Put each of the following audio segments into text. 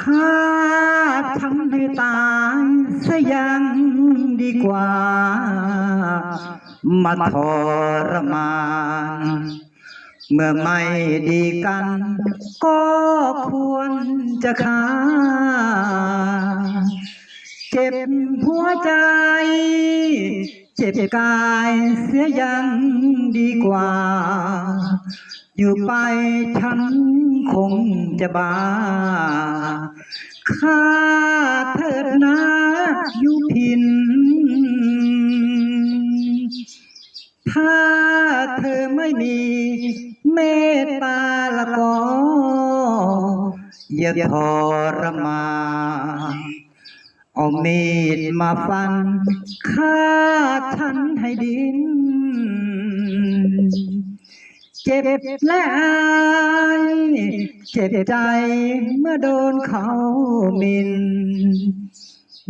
ข้าทำให้ตายซะยังดีกว่า มาทรมานเมื่อไม่ดีกัน ก็ควรจะฆ่าเจ็บหัวใจ เจ็บกายเสียยังดีกว่า อยู่ไปฉัน คงจะบาข้าเถิดนะยุพิน ถ้าเธอไม่มีเมตตาละก็อย่าทรมานเอามีดมาฟันฆ่าฉันให้ดิน เจ็บและอายเจ็บใจเมื่อโดนเขาหมิน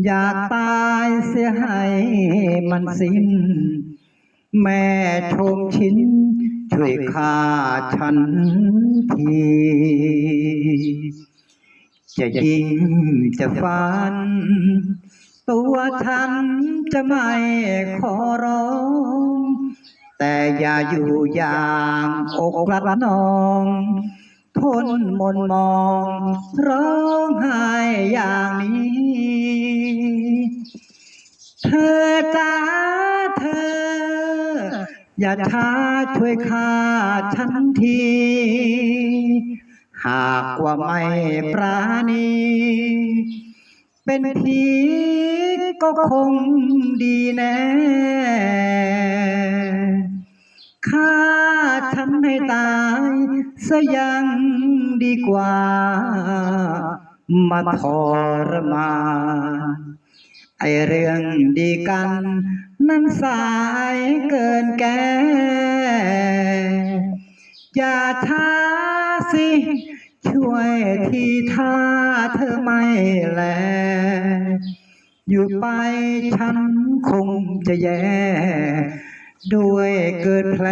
อยากตายเสียให้มันสิ้น แม่ชมชินช่วยฆ่าฉันที จะยิงจะฟัน ตัวฉันจะไม่ขอร้อง แต่อย่าอยู่อย่างอกรัดนองทนมนมองร้องไห้อย่างนี้ เธอจ้าเธอ อย่าช้าช่วยข้าฉันที หากว่าไม่ปราณี เป็นผีก็คงดีแน่ ฉันให้ตายซะยังดีกว่า มาทรมานไอเรื่องดีกัน นั้นสายเกินแก่อย่าท้าสิ ช่วยทีถ้าเธอไม่แล อยู่ไปฉันคงจะแย่ ด้วยเกิดแผล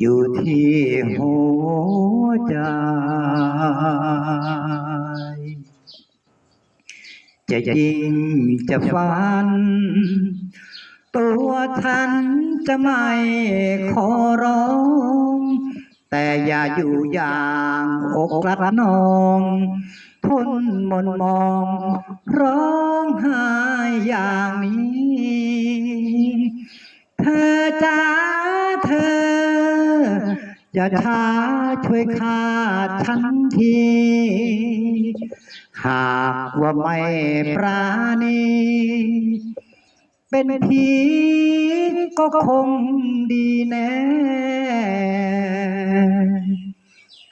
อยู่ที่หัวใจ จะยิงจะฟัน ตัวฉันจะไม่ขอร้อง แต่อย่าอยู่อย่างอกรัดนองทนมนมอง ร้องไห้อย่างนี้ เธอจ้าเธอ อย่าช้าช่วยข้าฉันที หากว่าไม่ปราณี เป็นผีก็คงดีแน่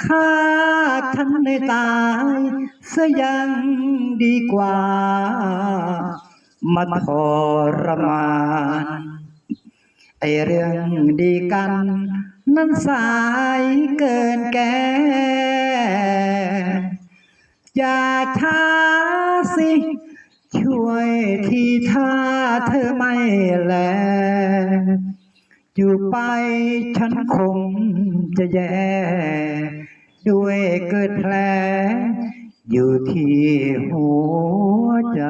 ฆ่าฉันในตายเสียยังดีกว่า มาทรมาน ไอเรื่องดีกัน นั้นสายเกินแก่อย่าช้าสิ ช่วยทีถ้าเธอไม่แล อยู่ไปฉันคงจะแย่ ด้วยเกิดแผลอยู่ที่หัวใจ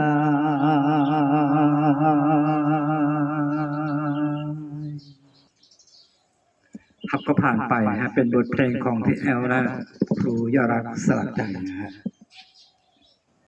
ครับก็ผ่านไปฮะเป็นบทเพลงของพี่แอลและครูยอดรักสลักใจนะฮะ